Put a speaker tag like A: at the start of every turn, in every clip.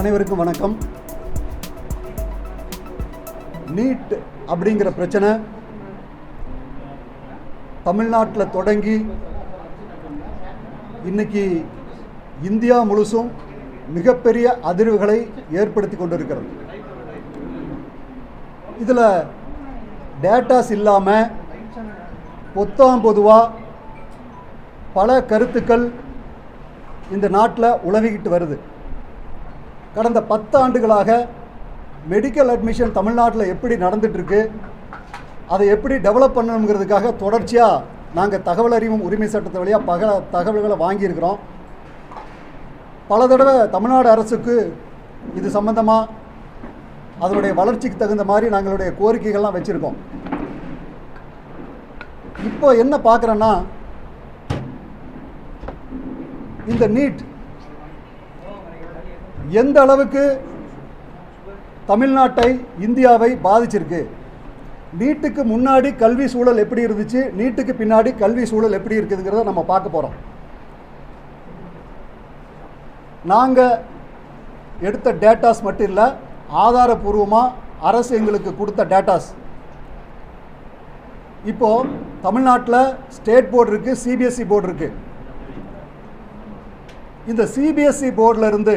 A: அனைவருக்கும் வணக்கம். நீட் அப்படிங்கிற பிரச்சனை தமிழ்நாட்டில் தொடங்கி இன்னைக்கு இந்தியா முழுசும் மிகப்பெரிய அதிர்வுகளை ஏற்படுத்தி கொண்டிருக்கிறது. இதில் டேட்டாஸ் இல்லாமல் பொத்தாம் பொதுவாக பல கருத்துக்கள் இந்த நாட்டில் உலவிக்கிட்டு வருது. கடந்த பத்து ஆண்டுகளாக மெடிக்கல் அட்மிஷன் தமிழ்நாட்டில் எப்படி நடந்துட்டுருக்கு அதை எப்படி டெவலப் பண்ணணுங்கிறதுக்காக தொடர்ச்சியாக நாங்கள் தகவல் அறிவும் உரிமை சட்டத்தை வழியாக பகல தகவல்களை வாங்கியிருக்கிறோம். பல தடவை தமிழ்நாடு அரசுக்கு இது சம்பந்தமாக அதனுடைய வளர்ச்சிக்கு தகுந்த மாதிரி நாங்களுடைய கோரிக்கைகள்லாம் வச்சுருக்கோம். இப்போ என்ன பார்க்குறேன்னா இந்த நீட் எந்த அளவுக்கு தமிழ்நாட்டை இந்தியாவை பாதிச்சிருக்கு? நீட்டுக்கு முன்னாடி கல்வி சூழல் எப்படி இருந்துச்சு? நீட்டுக்கு பின்னாடி கல்வி சூழல் எப்படி இருக்குதுங்கிறத நம்ம பார்க்க போகிறோம் நாங்கள் எடுத்த டேட்டாஸ் மட்டும் இல்லை ஆதாரபூர்வமாக அரசு எங்களுக்கு கொடுத்த டேட்டாஸ் இப்போது தமிழ்நாட்டில் ஸ்டேட் போர்டு இருக்குது சிபிஎஸ்சி போர்டு இருக்குது இந்த சிபிஎஸ்சி போர்டில் இருந்து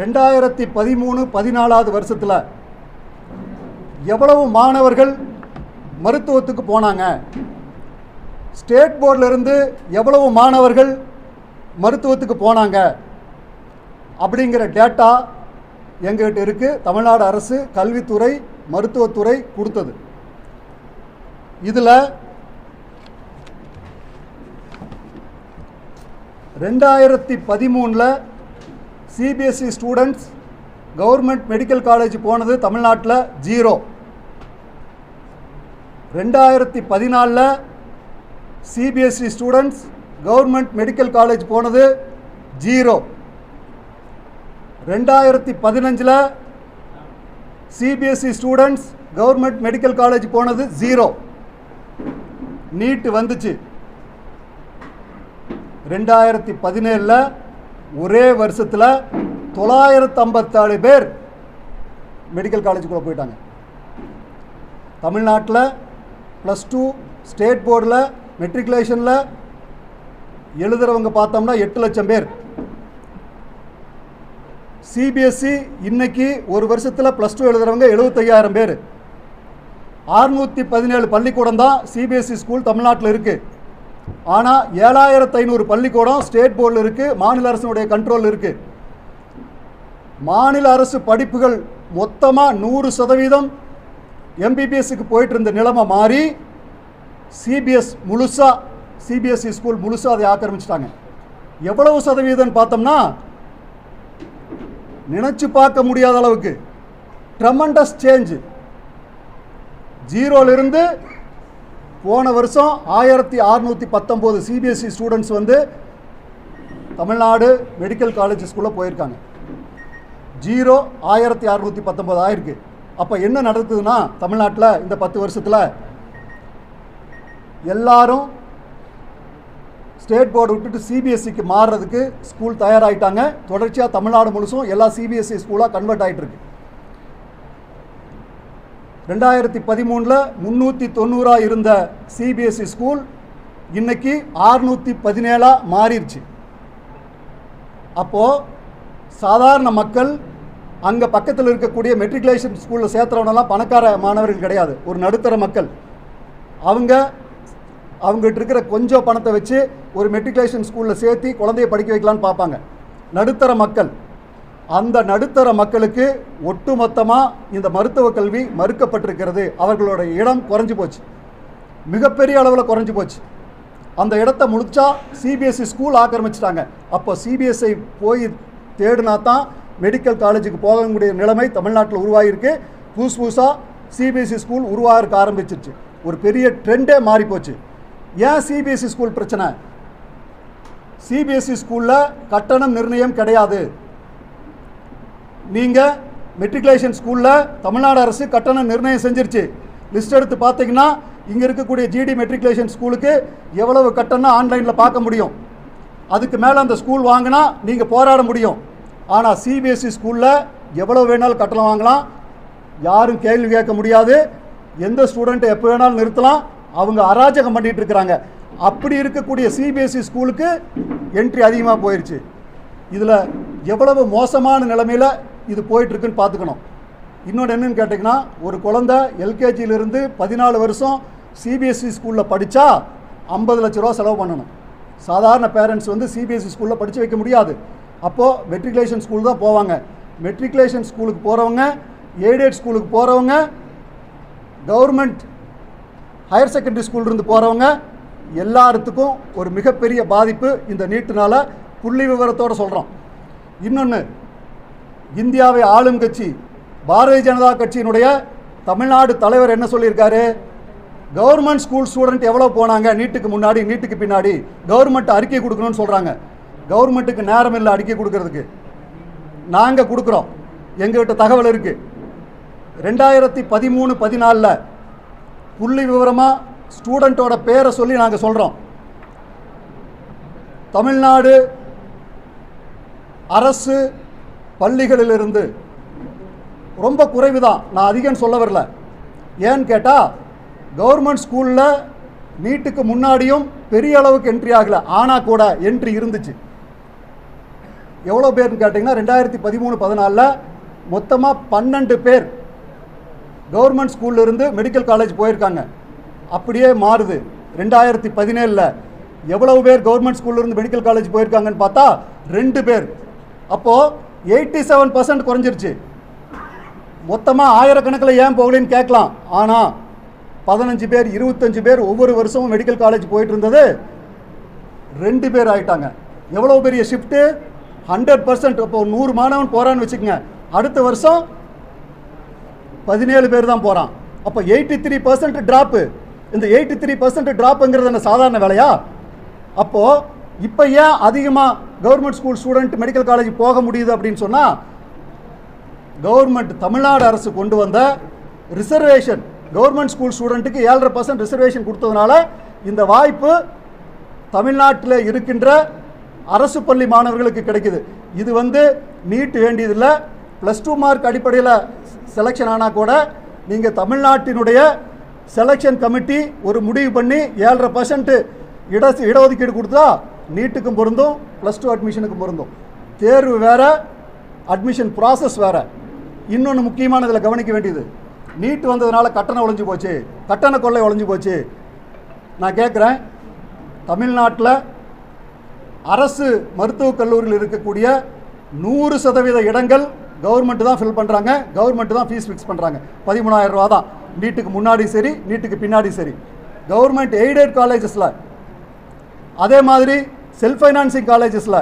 A: ரெண்டாயிரத்தி பதிமூணு பதினாலாவது வருஷத்தில் எவ்வளவு மாணவர்கள் மருத்துவத்துக்கு போனாங்க? ஸ்டேட் போர்டிலிருந்து எவ்வளவு மாணவர்கள் மருத்துவத்துக்கு போனாங்க? அப்படிங்கிற டேட்டா எங்ககிட்ட இருக்குது தமிழ்நாடு அரசு கல்வித்துறை மருத்துவத்துறை கொடுத்தது. இதில் ரெண்டாயிரத்தி பதிமூணில் CBSE students government medical college போனது தமிழ்நாட்டில் ஜீரோ ரெண்டாயிரத்தி பதினாலில் CBSE students government medical college போனது ஜீரோ ரெண்டாயிரத்தி பதினஞ்சில் CBSE students government medical college போனது ஜீரோ நீட்டு வந்துச்சு. ரெண்டாயிரத்தி பதினேழில் ஒரே வருஷத்தில் தொள்ளாயிரத்து ஐம்பத்தாறு பேர் மெடிக்கல் காலேஜுக்குள்ளே போயிட்டாங்க. தமிழ்நாட்டில் ப்ளஸ் டூ ஸ்டேட் போர்டில் மெட்ரிகுலேஷனில் எழுதுகிறவங்க பார்த்தோம்னா எட்டு லட்சம் பேர். சிபிஎஸ்சி இன்னைக்கு ஒரு வருஷத்தில் ப்ளஸ் டூ எழுதுகிறவங்க எழுபத்தையாயிரம் பேர். அறுநூற்றி பதினேழு பள்ளிக்கூடம் தான் சிபிஎஸ்சி ஸ்கூல் தமிழ்நாட்டில் இருக்குது ஆனால் ஏழாயிரத்து ஐநூறு பள்ளிக்கூடம் ஸ்டேட் போர்டில் இருக்குது மாநில அரசினுடைய கண்ட்ரோல் இருக்குது மாநில அரசு படிப்புகள் மொத்தமாக நூறு சதவீதம் எம்பிபிஎஸ்க்கு போயிட்டு இருந்த நிலைமை மாறி சிபிஎஸ் முழுசாக சிபிஎஸ்சி ஸ்கூல் முழுசாக அதை ஆக்கிரமிச்சிட்டாங்க. எவ்வளவு சதவீதம்னு பார்த்தோம்னா நினச்சி பார்க்க முடியாத அளவுக்கு ட்ரமண்டஸ் சேஞ்சு ஜீரோலிருந்து போன வருஷம் ஆயிரத்தி அறநூற்றி பத்தொம்போது சிபிஎஸ்சி ஸ்டூடெண்ட்ஸ் வந்து தமிழ்நாடு மெடிக்கல் காலேஜஸ்குள்ளே போயிருக்காங்க. ஜீரோ ஆயிரத்தி அறநூற்றி பத்தொம்போது ஆயிருக்கு. அப்போ என்ன நடக்குதுன்னா தமிழ்நாட்டில் இந்த பத்து வருஷத்தில் எல்லாரும் ஸ்டேட் போர்டு விட்டுட்டு சிபிஎஸ்சிக்கு மாறுறதுக்கு ஸ்கூல் தயாராகிட்டாங்க தொடர்ச்சியாக தமிழ்நாடு முழுசும் எல்லா சிபிஎஸ்சி ஸ்கூலாக கன்வெர்ட் ஆகிட்டு இருக்கு. ரெண்டாயிரத்தி பதிமூணில் முந்நூற்றி தொண்ணூறாக இருந்த சிபிஎஸ்சி ஸ்கூல் இன்றைக்கி ஆறுநூற்றி பதினேழாக மாறிடுச்சு. அப்போது சாதாரண மக்கள் அங்கே பக்கத்தில் இருக்கக்கூடிய மெட்ரிகுலேஷன் ஸ்கூலில் சேர்த்துறவனெல்லாம் பணக்கார மாணவர்கள் கிடையாது. ஒரு நடுத்தர மக்கள். அவங்க அவங்ககிட்ட இருக்கிற கொஞ்சம் பணத்தை வச்சு ஒரு மெட்ரிகுலேஷன் ஸ்கூலில் சேர்த்து குழந்தைய படிக்க வைக்கலான்னு பார்ப்பாங்க. நடுத்தர மக்கள். அந்த நடுத்தர மக்களுக்கு ஒட்டுமொத்தமாக இந்த மருத்துவ கல்வி மறுக்கப்பட்டிருக்கிறது. அவர்களோட இடம் குறைஞ்சி போச்சு. மிகப்பெரிய அளவில் குறைஞ்சி போச்சு. அந்த இடத்த முடிச்சா சிபிஎஸ்சி ஸ்கூல் ஆக்கிரமிச்சிட்டாங்க. அப்போ சிபிஎஸ்ஐ போய் தேடினா தான் மெடிக்கல் காலேஜுக்கு போகக்கூடிய நிலைமை தமிழ்நாட்டில் உருவாகியிருக்கு புதுசு புதுசாக சிபிஎஸ்சி ஸ்கூல் உருவாக ஆரம்பிச்சிருச்சு. ஒரு பெரிய ட்ரெண்டே மாறி போச்சு. ஏன் சிபிஎஸ்சி ஸ்கூல் பிரச்சனை? சிபிஎஸ்சி ஸ்கூலில் கட்டணம் நிர்ணயம் கிடையாது. நீங்கள் மெட்ரிகுலேஷன் ஸ்கூலில் தமிழ்நாடு அரசு கட்டணம் நிர்ணயம் செஞ்சிருச்சு. லிஸ்ட் எடுத்து பார்த்தீங்கன்னா இங்கே இருக்கக்கூடிய ஜிடி மெட்ரிகுலேஷன் ஸ்கூலுக்கு எவ்வளவு கட்டணம் ஆன்லைனில் பார்க்க முடியும்? அதுக்கு மேலே அந்த ஸ்கூல் வாங்கினா நீங்கள் போராட முடியும். ஆனால் சிபிஎஸ்சி ஸ்கூலில் எவ்வளோ வேணாலும் கட்டணம் வாங்கலாம். யாரும் கேள்வி கேட்க முடியாது. எந்த ஸ்டூடெண்ட்டை எப்போ வேணாலும் நிறுத்தலாம். அவங்க அராஜகம் பண்ணிகிட்டு இருக்கிறாங்க. அப்படி இருக்கக்கூடிய சிபிஎஸ்சி ஸ்கூலுக்கு என்ட்ரி அதிகமாக போயிடுச்சு இதில் எவ்வளவு மோசமான நிலைமையில் இது போயிட்டுருக்குன்னு பார்த்துக்கணும். இன்னொன்று என்னன்னு கேட்டிங்கன்னா ஒரு குழந்தை எல்கேஜியிலிருந்து பதினாலு வருஷம் சிபிஎஸ்சி ஸ்கூலில் படித்தா ஐம்பது லட்ச ரூபா செலவு பண்ணணும். சாதாரண பேரண்ட்ஸ் வந்து சிபிஎஸ்சி ஸ்கூலில் படித்து வைக்க முடியாது. அப்போது மெட்ரிகுலேஷன் ஸ்கூல் தான் போவாங்க. மெட்ரிகுலேஷன் ஸ்கூலுக்கு போகிறவங்க எய்டட் ஸ்கூலுக்கு போகிறவங்க கவர்மெண்ட் ஹையர் செகண்டரி ஸ்கூல்லேருந்து போகிறவங்க எல்லாத்துக்கும் ஒரு மிகப்பெரிய பாதிப்பு இந்த நீட்டுனால புள்ளி விவரத்தோடு சொல்கிறோம் இன்னொன்று இந்தியாவை ஆளும் கட்சி பாரதிய ஜனதா கட்சியினுடைய தமிழ்நாடு தலைவர் என்ன சொல்லியிருக்காரு? கவர்மெண்ட் ஸ்கூல் ஸ்டூடெண்ட் எவ்வளோ போனாங்க? நீட்டுக்கு முன்னாடி நீட்டுக்கு பின்னாடி. கவர்மெண்ட் அறிக்கை கொடுக்கணும்னு சொல்கிறாங்க கவர்மெண்ட்டுக்கு நேரம் இல்லை அறிக்கை கொடுக்கறதுக்கு. நாங்கள் கொடுக்குறோம். எங்ககிட்ட தகவல் இருக்குது ரெண்டாயிரத்தி பதிமூணு பதினாலில் புள்ளி விவரமாக ஸ்டூடெண்ட்டோட பேரை சொல்லி நாங்கள் சொல்கிறோம் தமிழ்நாடு அரசு பள்ளிகளிலிருந்து. ரொம்ப குறைவு தான் நான் அதிகம் சொல்ல வரல. ஏன்னு கேட்டால் கவர்மெண்ட் ஸ்கூலில் நீட்டுக்கு முன்னாடியும் பெரிய அளவுக்கு என்ட்ரி ஆகலை. ஆனால் கூட என்ட்ரி இருந்துச்சு. எவ்வளோ பேர்னு கேட்டிங்கன்னா ரெண்டாயிரத்தி பதிமூணு பதினாலில் மொத்தமாக பன்னெண்டு பேர் கவர்மெண்ட் ஸ்கூல்லேருந்து மெடிக்கல் காலேஜ் போயிருக்காங்க. அப்படியே மாறுது. ரெண்டாயிரத்தி பதினேழில் எவ்வளவு பேர் கவர்மெண்ட் ஸ்கூல்லேருந்து மெடிக்கல் காலேஜ் போயிருக்காங்கன்னு பார்த்தா ரெண்டு பேர். அப்போது எயிட்டி செவன் பர்சன்ட் குறைஞ்சிருச்சு. மொத்தமாக ஆயிரக்கணக்கில் ஏன் போகலன்னு கேட்கலாம். ஆனால் பதினஞ்சு பேர் இருபத்தஞ்சு பேர் ஒவ்வொரு வருஷமும் மெடிக்கல் காலேஜ் போயிட்டு இருந்தது ரெண்டு பேர் ஆகிட்டாங்க எவ்வளோ பெரிய ஷிஃப்ட்டு ஹண்ட்ரட் பர்சன்ட் இப்போ நூறு மாணவன் போகிறான்னு வச்சுக்கோங்க. அடுத்த வருஷம் பதினேழு பேர் தான் போகிறான் அப்போ எயிட்டி த்ரீ பர்சன்ட் ட்ராப்பு இந்த எயிட்டி த்ரீ பர்சன்ட் ட்ராப்புங்கிறது என்ன சாதாரண வேலையா? அப்போது இப்போ ஏன் அதிகமாக government school student medical college போக முடியுது அப்படின்னு சொன்னால் கவர்மெண்ட் தமிழ்நாடு அரசு கொண்டு வந்த ரிசர்வேஷன் கவர்மெண்ட் ஸ்கூல் ஸ்டூடெண்ட்டுக்கு ஏழரை பர்சன்ட் ரிசர்வேஷன் கொடுத்ததுனால இந்த வாய்ப்பு தமிழ்நாட்டில் இருக்கின்ற அரசு பள்ளி மாணவர்களுக்கு கிடைக்குது. இது வந்து நீட் வேண்டியதில்லை. ப்ளஸ் டூ மார்க் அடிப்படையில் செலெக்ஷன் ஆனால் கூட நீங்கள் தமிழ்நாட்டினுடைய செலெக்ஷன் கமிட்டி ஒரு முடிவு பண்ணி ஏழரை பர்சன்ட்டு இட இடஒதுக்கீடு கொடுத்தா நீட்டுக்கும் பொருந்தும் ப்ளஸ் டூ அட்மிஷனுக்கும் பொருந்தும். தேர்வு வேறு அட்மிஷன் ப்ராசஸ் வேற. இன்னொன்று முக்கியமான இதில் கவனிக்க வேண்டியது. நீட் வந்ததுனால கட்டணம் ஒழிஞ்சு போச்சு. கட்டண கொள்ளை ஒழிஞ்சு போச்சு. நான் கேட்குறேன் தமிழ்நாட்டில் அரசு மருத்துவக் கல்லூரியில் இருக்கக்கூடிய நூறு சதவீத இடங்கள் கவர்மெண்ட் தான் ஃபில் பண்ணுறாங்க கவர்மெண்ட் தான் ஃபீஸ் ஃபிக்ஸ் பண்ணுறாங்க பதிமூணாயிரம் ரூபா தான். நீட்டுக்கு முன்னாடி சரி நீட்டுக்கு பின்னாடி சரி. கவர்மெண்ட் எய்டட் காலேஜஸில் அதே மாதிரி செல்ஃப் ஃபைனான்சிங் காலேஜஸில்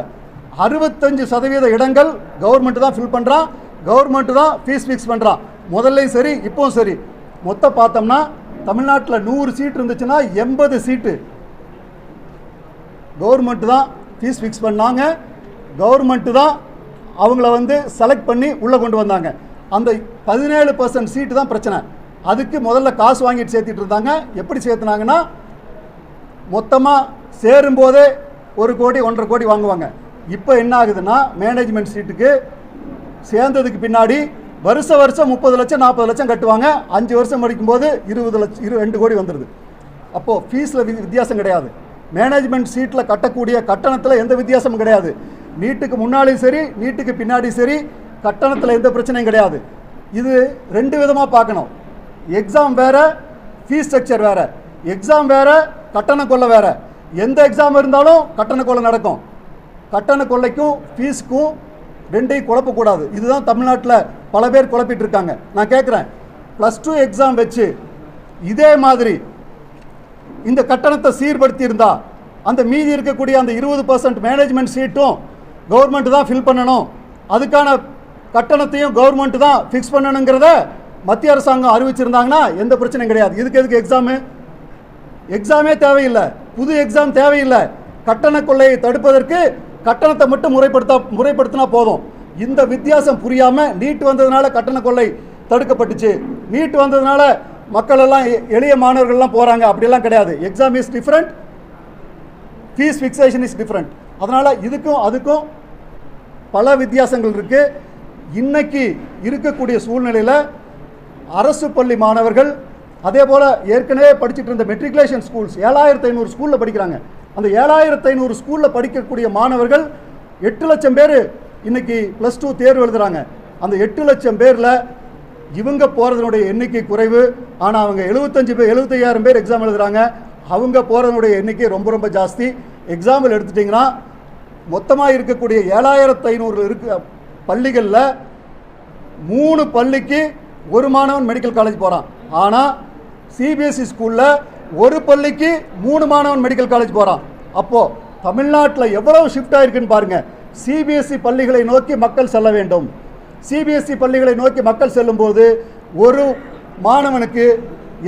A: அறுபத்தஞ்சு சதவீத இடங்கள் கவர்மெண்ட் தான் ஃபில் பண்ணுறான் கவர்மெண்ட் தான் ஃபீஸ் ஃபிக்ஸ் பண்ணுறான் முதல்லையும் சரி இப்போவும் சரி. மொத்தம் பார்த்தோம்னா தமிழ்நாட்டில் நூறு சீட் இருந்துச்சுன்னா எண்பது சீட்டு கவர்மெண்ட் தான் ஃபீஸ் ஃபிக்ஸ் பண்ணாங்க. கவர்மெண்ட்டு தான் அவங்கள வந்து செலக்ட் பண்ணி உள்ளே கொண்டு வந்தாங்க. அந்த பதினேழு பர்சன்ட் சீட்டு தான் பிரச்சனை. அதுக்கு முதல்ல காசு வாங்கிட்டு சேர்த்திட்டு இருந்தாங்க. எப்படி சேர்த்துனாங்கன்னா மொத்தமாக சேரும்போதே ஒரு கோடி ஒன்றரை கோடி வாங்குவாங்க. இப்போ என்ன ஆகுதுன்னா மேனேஜ்மெண்ட் சீட்டுக்கு சேர்ந்ததுக்கு பின்னாடி வருஷ வருஷம் முப்பது லட்சம் நாற்பது லட்சம் கட்டுவாங்க. அஞ்சு வருஷம் படிக்கும்போது இருபது லட்சம் இரு ரெண்டு கோடி வந்துடுது அப்போது ஃபீஸில் வித்தியாசம் கிடையாது. மேனேஜ்மெண்ட் சீட்டில் கட்டக்கூடிய கட்டணத்தில் எந்த வித்தியாசமும் கிடையாது. நீட்டுக்கு முன்னாடியும் சரி நீட்டுக்கு பின்னாடி சரி கட்டணத்தில் எந்த பிரச்சனையும் கிடையாது. இது ரெண்டு விதமாக பார்க்கணும். எக்ஸாம் வேறு ஃபீஸ் ஸ்ட்ரக்சர் வேறு. எக்ஸாம் வேறு கட்டணம் கொள்ள வேறு. எந்த எக்ஸாம் இருந்தாலும் கட்டண கொள்ளை நடக்கும். கட்டண கொள்ளைக்கும் ஃபீஸுக்கும் ரெண்டையும் குழப்பக்கூடாது இதுதான் தமிழ்நாட்டில் பல பேர் குழப்பிட்டு இருக்காங்க. நான் கேட்குறேன் ப்ளஸ் டூ எக்ஸாம் வச்சு இதே மாதிரி இந்த கட்டணத்தை சீர்படுத்தி இருந்தா அந்த மீதி இருக்கக்கூடிய அந்த இருபது பர்சன்ட் மேனேஜ்மெண்ட் சீட்டும் கவர்மெண்ட் தான் ஃபில் பண்ணணும். அதுக்கான கட்டணத்தையும் கவர்மெண்ட் தான் ஃபிக்ஸ் பண்ணணுங்கிறத மத்திய அரசாங்கம் அறிவிச்சிருந்தாங்கன்னா எந்த பிரச்சனையும் கிடையாது. இதுக்கு எதுக்கு எக்ஸாமு எக்ஸாமே தேவையில்லை. புது எக்ஸாம் தேவையில்லை. கட்டண கொள்ளையை தடுப்பதற்கு கட்டணத்தை மட்டும் முறைப்படுத்த முறைப்படுத்தினா போதும். இந்த வித்தியாசம் புரியாமல் நீட் வந்ததுனால கட்டண கொள்ளை தடுக்கப்பட்டுச்சு. நீட் வந்ததுனால மக்கள் எல்லாம் எளிய மாணவர்கள்லாம் போகிறாங்க அப்படிலாம் கிடையாது. Exam is different fees fixation is different அதனால் இதுக்கும் அதுக்கும் பல வித்தியாசங்கள் இருக்குது இன்னைக்கு இருக்கக்கூடிய சூழ்நிலையில் அரசு பள்ளி மாணவர்கள் அதே போல் ஏற்கனவே படிச்சுட்டு இருந்த மெட்ரிகுலேஷன் ஸ்கூல்ஸ் ஏழாயிரத்து ஐநூறு ஸ்கூலில் படிக்கிறாங்க. அந்த ஏழாயிரத்து ஐநூறு ஸ்கூலில் படிக்கக்கூடிய மாணவர்கள் எட்டு லட்சம் பேர் இன்னைக்கு ப்ளஸ் டூ தேர்வு எழுதுகிறாங்க அந்த எட்டு லட்சம் பேரில் இவங்க போகிறதுனுடைய எண்ணிக்கை குறைவு. ஆனால் அவங்க எழுபத்தஞ்சு பேர் எழுபத்தையாயிரம் பேர் எக்ஸாம் எழுதுறாங்க. அவங்க போகிறதுனுடைய எண்ணிக்கை ரொம்ப ரொம்ப ஜாஸ்தி. எக்ஸாம்பிள் எடுத்துட்டிங்கன்னா மொத்தமாக இருக்கக்கூடிய ஏழாயிரத்து ஐநூறு இருக்க பள்ளிகளில் மூணு பள்ளிக்கு ஒரு மாணவன் மெடிக்கல் காலேஜ் போகிறான் ஆனால் சிபிஎஸ்சி ஸ்கூலில் ஒரு பள்ளிக்கு மூணு மாணவன் மெடிக்கல் காலேஜ் போகிறான் அப்போது தமிழ்நாட்டில் எவ்வளவு ஷிஃப்ட் ஆகிருக்குன்னு பாருங்கள் சிபிஎஸ்சி பள்ளிகளை நோக்கி மக்கள் செல்ல வேண்டும். சிபிஎஸ்சி பள்ளிகளை நோக்கி மக்கள் செல்லும்போது ஒரு மாணவனுக்கு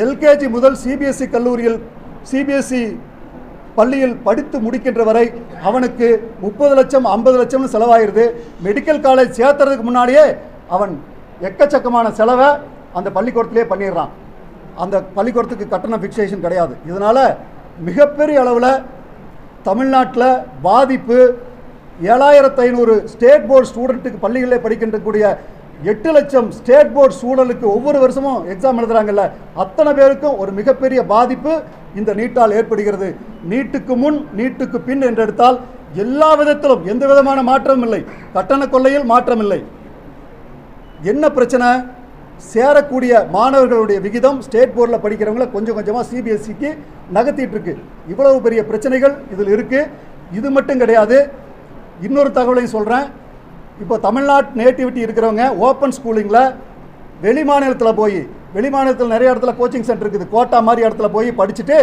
A: எல்கேஜி முதல் சிபிஎஸ்சி கல்லூரியில் சிபிஎஸ்சி பள்ளியில் படித்து முடிக்கின்ற வரை அவனுக்கு முப்பது லட்சம் ஐம்பது லட்சம்னு செலவாயிருது. மெடிக்கல் காலேஜ் சேர்த்துறதுக்கு முன்னாடியே அவன் எக்கச்சக்கமான செலவை அந்த பள்ளிக்கூடத்திலே பண்ணிடுறான். அந்த பள்ளிக்கூடத்துக்கு கட்டண ஃபிக்ஸேஷன் கிடையாது. இதனால் மிகப்பெரிய அளவில் தமிழ்நாட்டில் பாதிப்பு ஏழாயிரத்து ஐநூறு ஸ்டேட் போர்டு ஸ்டூடெண்ட்டுக்கு பள்ளிகளில் படிக்கின்றக்கூடிய எட்டு லட்சம் ஸ்டேட் போர்டு சூழலுக்கு ஒவ்வொரு வருஷமும் எக்ஸாம் எழுதுறாங்கல்ல அத்தனை பேருக்கும் ஒரு மிகப்பெரிய பாதிப்பு இந்த நீட்டால் ஏற்படுகிறது. நீட்டுக்கு முன் நீட்டுக்கு பின் என்று எடுத்தால் எல்லா விதத்திலும் எந்த விதமான மாற்றமும் இல்லை. கட்டண கொள்ளையில் மாற்றம் இல்லை என்ன பிரச்சனை? சேரக்கூடிய மாணவர்களுடைய விகிதம் ஸ்டேட் போர்டில் படிக்கிறவங்கள கொஞ்சம் கொஞ்சமாக சிபிஎஸ்சிக்கு நகர்த்திட்டு இருக்கு இவ்வளவு பெரிய பிரச்சனைகள் இதில் இருக்குது இது மட்டும் கிடையாது. இன்னொரு தகவலையும் சொல்கிறேன் இப்போ தமிழ்நாட்டு நேட்டிவிட்டி இருக்கிறவங்க ஓப்பன் ஸ்கூலிங்கில் வெளி மாநிலத்தில் போய் வெளி மாநிலத்தில் நிறைய இடத்துல கோச்சிங் சென்டர் இருக்குது. கோட்டா மாதிரி இடத்துல போய் படிச்சுட்டு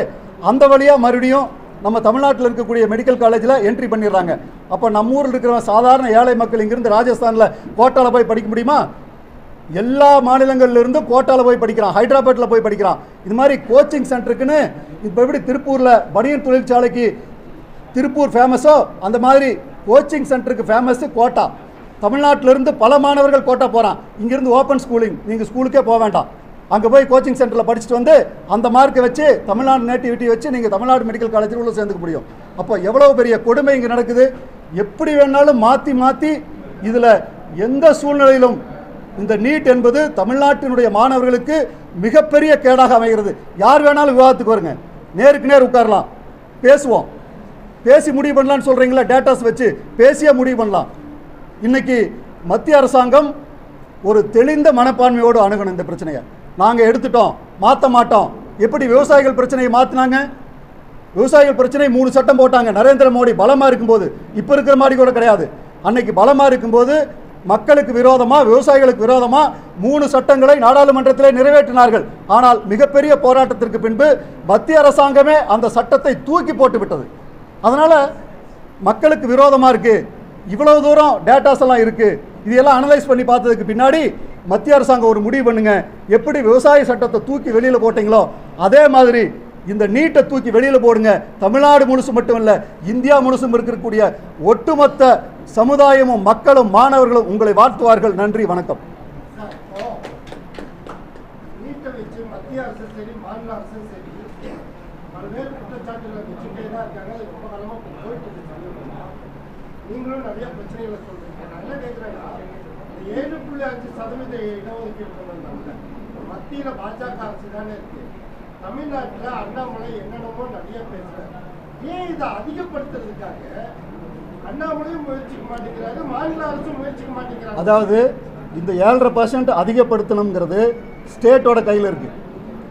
A: அந்த வழியாக மறுபடியும் நம்ம தமிழ்நாட்டில் இருக்கக்கூடிய மெடிக்கல் காலேஜில் என்ட்ரி பண்ணிடுறாங்க. அப்போ நம்ம ஊரில் இருக்கிறவங்க சாதாரண ஏழை மக்கள் இங்கிருந்து ராஜஸ்தானில் கோட்டாவில் போய் படிக்க முடியுமா? எல்லா மாநிலங்கள்லேருந்து கோட்டாவில் போய் படிக்கிறான் ஹைதராபாத்தில் போய் படிக்கிறான். இது மாதிரி கோச்சிங் சென்டருக்குன்னு இப்போ எப்படி திருப்பூரில் பனியன் தொழிற்சாலைக்கு திருப்பூர் ஃபேமஸோ அந்த மாதிரி கோச்சிங் சென்டருக்கு ஃபேமஸு கோட்டா. தமிழ்நாட்டிலிருந்து பல மாணவர்கள் கோட்டா போகிறான் இங்கேருந்து ஓப்பன் ஸ்கூலிங் நீங்கள் ஸ்கூலுக்கே போக வேண்டாம். அங்கே போய் கோச்சிங் சென்டரில் படிச்சுட்டு வந்து அந்த மார்க்கை வச்சு தமிழ்நாடு நேட்டிவிட்டி வச்சு நீங்கள் தமிழ்நாடு மெடிக்கல் காலேஜில் உள்ள சேர்ந்துக்க முடியும். அப்போ எவ்வளோ பெரிய கொடுமை இங்கே நடக்குது? எப்படி வேணாலும் மாற்றி மாற்றி இதில் எந்த சூழ்நிலையிலும் இந்த நீட் என்பது தமிழ்நாட்டினுடைய மாணவர்களுக்கு மிகப்பெரிய கேடாக அமைகிறது. யார் வேணாலும் விவாதத்துக்கு வருங்க. நேருக்கு நேர் உட்காரலாம். பேசுவோம். பேசி முடிவு பண்ணலாம்னு சொல்கிறீங்களா டேட்டாஸ் வச்சு பேசியே முடிவு பண்ணலாம். இன்னைக்கு மத்திய அரசாங்கம் ஒரு தெளிந்த மனப்பான்மையோடு அணுகணும் இந்த பிரச்சனையை. நாங்கள் எடுத்துட்டோம். மாற்ற மாட்டோம். எப்படி விவசாயிகள் பிரச்சனையை மாற்றினாங்க விவசாயிகள் பிரச்சனை மூணு சட்டம் போட்டாங்க. நரேந்திர மோடி பலமாக இருக்கும்போது. இப்போ இருக்கிற மாதிரி கூட கிடையாது. அன்னைக்கு பலமாக இருக்கும்போது மக்களுக்கு விரோதமாக விவசாயிகளுக்கு விரோதமாக மூணு சட்டங்களை நாடாளுமன்றத்திலே நிறைவேற்றினார்கள். ஆனால் மிகப்பெரிய போராட்டத்திற்கு பின்பு மத்திய அரசாங்கமே அந்த சட்டத்தை தூக்கி போட்டு விட்டது. அதனால் மக்களுக்கு விரோதமாக இருக்குது இவ்வளோ தூரம் டேட்டாஸ் எல்லாம் இருக்குது இதையெல்லாம் அனலைஸ் பண்ணி பார்த்ததுக்கு பின்னாடி மத்திய அரசாங்கம் ஒரு முடிவு பண்ணுங்க. எப்படி விவசாய சட்டத்தை தூக்கி வெளியில் போட்டிங்களோ அதே மாதிரி இந்த நீட்டை தூக்கி வெளியில் போடுங்க. தமிழ்நாடு முழுசும் மட்டும் இல்லை இந்தியா முழுசும் இருக்கக்கூடிய ஒட்டுமொத்த சமுதாயமும் மக்களும் மாணவர்களும் உங்களை வாழ்த்துவார்கள். நன்றி வணக்கம்.
B: சார், வச்சு மத்திய அரசும் சரி மாநில அரசும் சரி தான் இருக்காங்க போயிட்டு நீங்களும் நிறைய பிரச்சனைகளை சொல்றீங்க நான் என்ன கேட்குறேன்னா ஏழு புள்ளி அஞ்சு சதவீத இடஒதுக்கீடு கொண்டு வந்தாங்க மத்தியில பாஜக அரசு தானே இருக்கு தமிழ்நாட்டில் அண்ணாமலை என்னென்னமோ நிறைய பேசுறாரு ஏன் இதை அதிகப்படுத்துறதுக்காக
A: அதாவது இந்த ஏழரை பர்சன்ட் அதிகப்படுத்தணுங்கிறது ஸ்டேட்டோட கையில் இருக்குது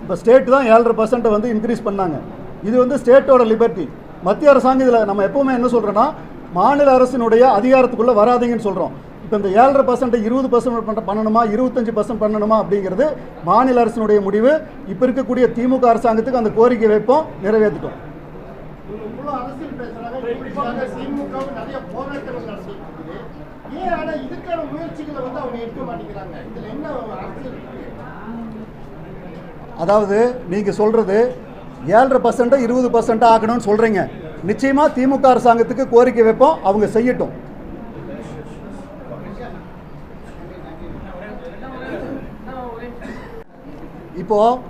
A: இப்போ ஸ்டேட் தான் ஏழரை பர்சன்ட்டை வந்து இன்க்ரீஸ் பண்ணாங்க. இது வந்து ஸ்டேட்டோட லிபர்ட்டி மத்திய அரசாங்கம் இதில் நம்ம எப்பவுமே என்ன சொல்கிறோன்னா மாநில அரசினுடைய அதிகாரத்துக்குள்ளே வராதீங்கன்னு சொல்கிறோம் இப்போ இந்த ஏழரை பர்சன்ட் இருபது பர்சன்ட் பண்ண பண்ணணுமா இருபத்தஞ்சி பர்சன்ட் பண்ணணுமா அப்படிங்கிறது மாநில அரசினுடைய முடிவு. இப்போ இருக்கக்கூடிய திமுக அரசாங்கத்துக்கு அந்த கோரிக்கை வைப்போம் நிறைவேற்றிட்டோம்.
B: பேசுறாங்க நிறைய போராட்டங்கள் நடத்திட்டு இருக்குது. ஏன் ஆனா இதுக்கான முயற்சிகளை வந்து அவங்க எடுக்க மாட்டேங்கிறாங்க? இதுல என்ன அரசியல்
A: அதாவது நீங்கள் சொல்கிறது ஏழரை பர்சன்ட்டை இருபது பர்சன்ட் ஆகணும்னு சொல்கிறீங்க நிச்சயமாக திமுக அரசாங்கத்துக்கு கோரிக்கை வைப்போம் அவங்க செய்யட்டும். இப்போது